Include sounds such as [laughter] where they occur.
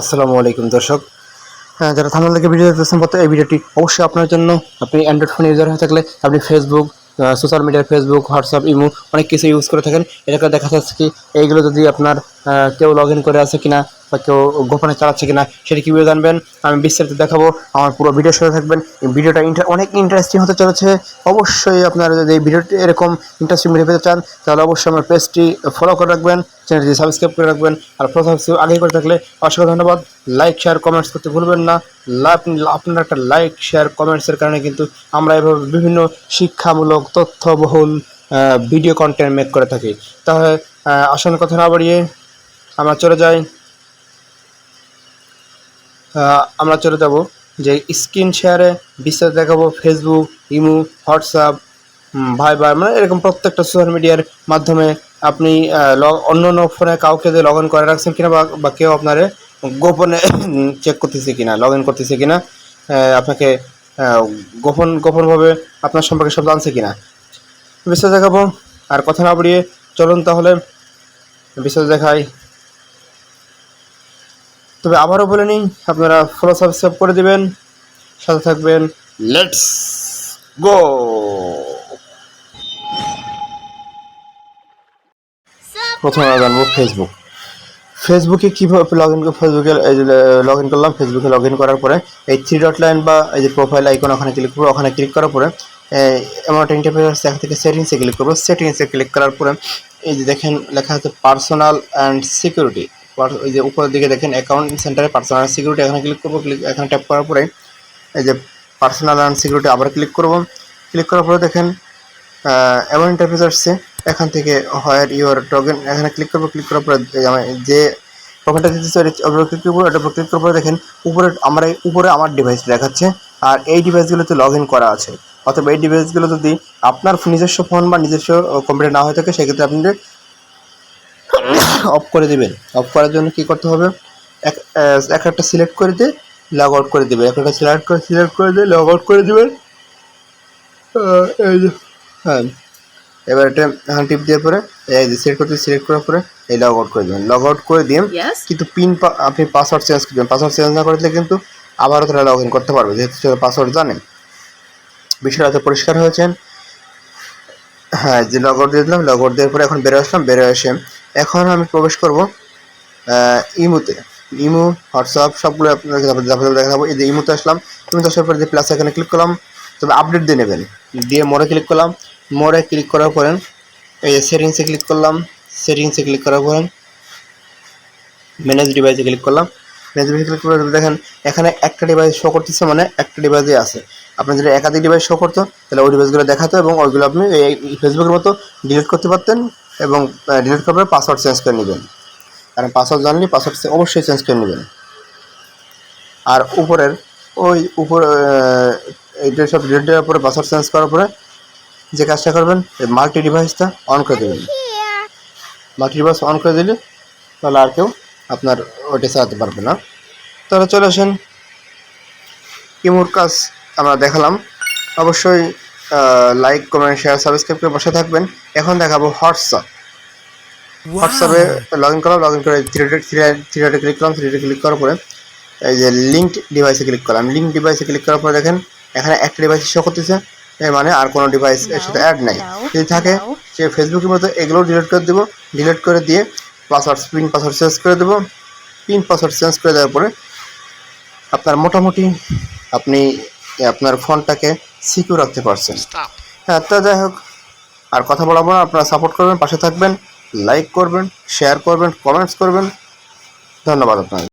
আসসালামু আলাইকুম দর্শক। হ্যাঁ যারা থামল থেকে ভিডিও দেখতেছেন বলতে এই ভিডিওটি অবশ্যই আপনার জন্য আপনি অ্যান্ড্রয়েড ফোন ইউজার হয়ে থাকলে আপনি Facebook social media Facebook WhatsApp imo অনেক কিছু ইউজ করে থাকেন। এটাকে দেখা যাচ্ছে কি, এইগুলো যদি আপনার কেউ লগ ইন করে আছে কিনা বা কেউ গোপনে চালাচ্ছে কিনা সেটা কীভাবে জানবেন, আমি বিস্তারিত দেখাবো। আমার পুরো ভিডিওর সাথে থাকবেন। ভিডিওটা অনেক ইন্টারেস্টিং হতে চলেছে। অবশ্যই আপনারা যদি এই ভিডিওটি এরকম ইন্টারেস্টিং ভিডিও পেতে চান, তাহলে অবশ্যই আমার পেজটি ফলো করে রাখবেন চ্যানেলটি সাবস্ক্রাইব করে রাখবেন। আর প্রথম আগে করে থাকলে অসংখ্য ধন্যবাদ। লাইক শেয়ার কমেন্টস করতে ভুলবেন না। আপনার একটা লাইক শেয়ার কমেন্টসের কারণে কিন্তু আমরা এভাবে বিভিন্ন শিক্ষামূলক, তথ্যবহুল ভিডিও কন্টেন্ট মেক করে থাকি। তাহলে আসন্ন কথা না বাড়িয়ে আমরা চলে যাই। আমরা চলে যাব যে স্ক্রিন শেয়ারে, বিস্তারিত দেখাবো ফেসবুক ইমো হোয়াটসঅ্যাপ ভাই ভাই মানে এরকম প্রত্যেকটা সোশ্যাল মিডিয়ার মাধ্যমে আপনি অন্য অন্য ফোনে কাউকে যে লগ ইন করে রাখছেন কিনা বা কেউ আপনারে গোপনে চেক করতেছে কিনা লগ ইন করতেছে কিনা আপনাকে গোপন, গোপনভাবে আপনার সম্পর্কে সব জানছে কিনা। বিস্তারিত দেখাবো। আর কথা না বাড়িয়ে চলুন তাহলে। বিস্তারিত দেখাই। তবে আবারও বলে নিই আপনারা ফলো সাবস্ক্রাইব করে দিবেন। সাথে থাকবেন। লেটস গো প্রথমে জানব ফেসবুক ফেসবুকে কীভাবে লগ ইন ফেসবুকে লগ ইন করলাম। ফেসবুকে লগ ইন করার পরে এই থ্রি ডট লাইন বা এই যে প্রোফাইল আইকন ওখানে ক্লিক করব, ওখানে ক্লিক করার পরে এমন একটা ইন্টারফেস আসছে এখান থেকে সেটিংসে ক্লিক করব। সেটিংসে ক্লিক করার পরে, এই যে দেখেন, লেখা আছে পার্সোনাল অ্যান্ড সিকিউরিটি ওই যে উপরের দিকে দেখেন অ্যাকাউন্ট সেন্টারে পার্সোনাল সিকিউরিটি এখানে ক্লিক করব ক্লিক এখানে ট্যাপ করার পরে এই যে পার্সোনাল অ্যান্ড সিকিউরিটি আবার ক্লিক করব। ক্লিক করার পরে দেখেন এমন ইন্টারফেস আসছে, এখান থেকে হোয়ার ইউর লগইন এখানে ক্লিক করব ক্লিক করার পরে যে প্রোফাইলটা দিতেছে ওটা ক্লিক করব এটা ক্লিক করার পরে দেখেন, উপরে আমরা, উপরে আমার ডিভাইস দেখাচ্ছে, আর এই ডিভাইসগুলোতে লগ ইন করা আছে। অথবা এই ডিভাইসগুলো যদি আপনার নিজস্ব ফোন বা নিজস্ব কম্পিউটার না হয়ে থাকে, সেক্ষেত্রে আপনি [coughs] অফ করে দিবেন অফ করার জন্য কি করতে হবে? এক এক একটা সিলেক্ট করে দিয়ে লগ আউট করে দিবেন এক একটা সিলেক্ট করে সিলেক্ট করে দিয়ে লগ আউট করে দিবেন এই যে হ্যাঁ। এবার এটা এখানে টিপ দেওয়ার পরে এই যে সিলেক্ট করতে সিলেক্ট করার পরে এই লগ আউট করে দেবেন। লগ আউট করে দিয়ে কিন্তু পিন আপনি পাসওয়ার্ড চেঞ্জ করবেন। পাসওয়ার্ড চেঞ্জ না করলে কিন্তু আবারও তারা লগ ইন করতে পারবে। যেহেতু সে পাসওয়ার্ড জানেন বিষয়টা এত পরিষ্কার হয়েছেন হ্যাঁ যে লগ আউট দিয়ে দিলাম লগ আউট দেওয়ার পরে এখন বেরো আসলাম। বেরো এসে এখন আমি প্রবেশ করব ইমুতে। ইমু, হোয়াটসঅ্যাপ, সবগুলো আপনাকে দেখাবো, এই যে ইমুতে আসলাম। ইমুতে আসার পরে যে প্লাস এখানে ক্লিক করলাম, তবে আপডেট দিয়ে নেবেন। দিয়ে মোড়ে ক্লিক করলাম। মোড়ে ক্লিক করার পরে এই যে সেটিংসে ক্লিক করলাম সেটিংসে ক্লিক করার পরে ম্যানেজ ডিভাইসে ক্লিক করলাম। ম্যানেজ ডিভাইসে ক্লিক করে দেখেন, এখানে একটা ডিভাইস শো করতেছে মানে একটা ডিভাইসে আছে। আপনার যদি একাধিক ডিভাইস শো করতো, তাহলে ওই ডিভাইসগুলো দেখাতো এবং ওইগুলো আপনি এই ফেসবুকের মতো ডিলিট করতে পারতেন। এবং ডিলিট করার পরে পাসওয়ার্ড চেঞ্জ করে নেবেন। কারণ পাসওয়ার্ড জানলে পাসওয়ার্ড অবশ্যই চেঞ্জ করে নেবেন। আর উপরের, ওই উপর এইটা সব ডিলিট দেওয়ার পরে পাসওয়ার্ড চেঞ্জ করার পরে যে কাজটা করবেন মাল্টি ডিভাইসটা অন করে দেবেন। মাল্টি ডিভাইস অন করে দিলে তাহলে আর কেউ আপনার ওইটা চালাতে পারবে না। তাহলে চলে আসেন। ইমুর কাজ আমরা দেখালাম। অবশ্যই লাইক কমেন্ট শেয়ার সাবস্ক্রাইব করে বসে থাকবেন। এখন দেখাবো হোয়াটসঅ্যাপ হোয়াটসঅ্যাপে লগ ইন করলাম লগ ইন করে থ্রি থ্রি ক্লিক করলাম থ্রি ক্লিক করার পরে এই যে লিঙ্ক ডিভাইসে ক্লিক করলাম। লিঙ্ক ডিভাইসে ক্লিক করার পরে দেখেন এখানে একটা ডিভাইস শো করতেছে। এর মানে আর কোনো ডিভাইস এর সাথে অ্যাড নাই। যদি থাকে সে ফেসবুকের মতো এগুলো ডিলিট করে দেবো। ডিলিট করে দিয়ে পাসওয়ার্ড পিন পাসওয়ার্ড চেঞ্জ করে দেবো। পিন পাসওয়ার্ড চেঞ্জ করে দেওয়ার পরে আপনার মোটামুটি আপনি আপনার ফোনটাকে সিকিউর রাখতে পারছেন। হ্যাঁ তা যাই হোক আর কথা বলাবো না আপনারা সাপোর্ট করবেন পাশে থাকবেন লাইক করবেন শেয়ার করবেন কমেন্টস করবেন। ধন্যবাদ আপনাকে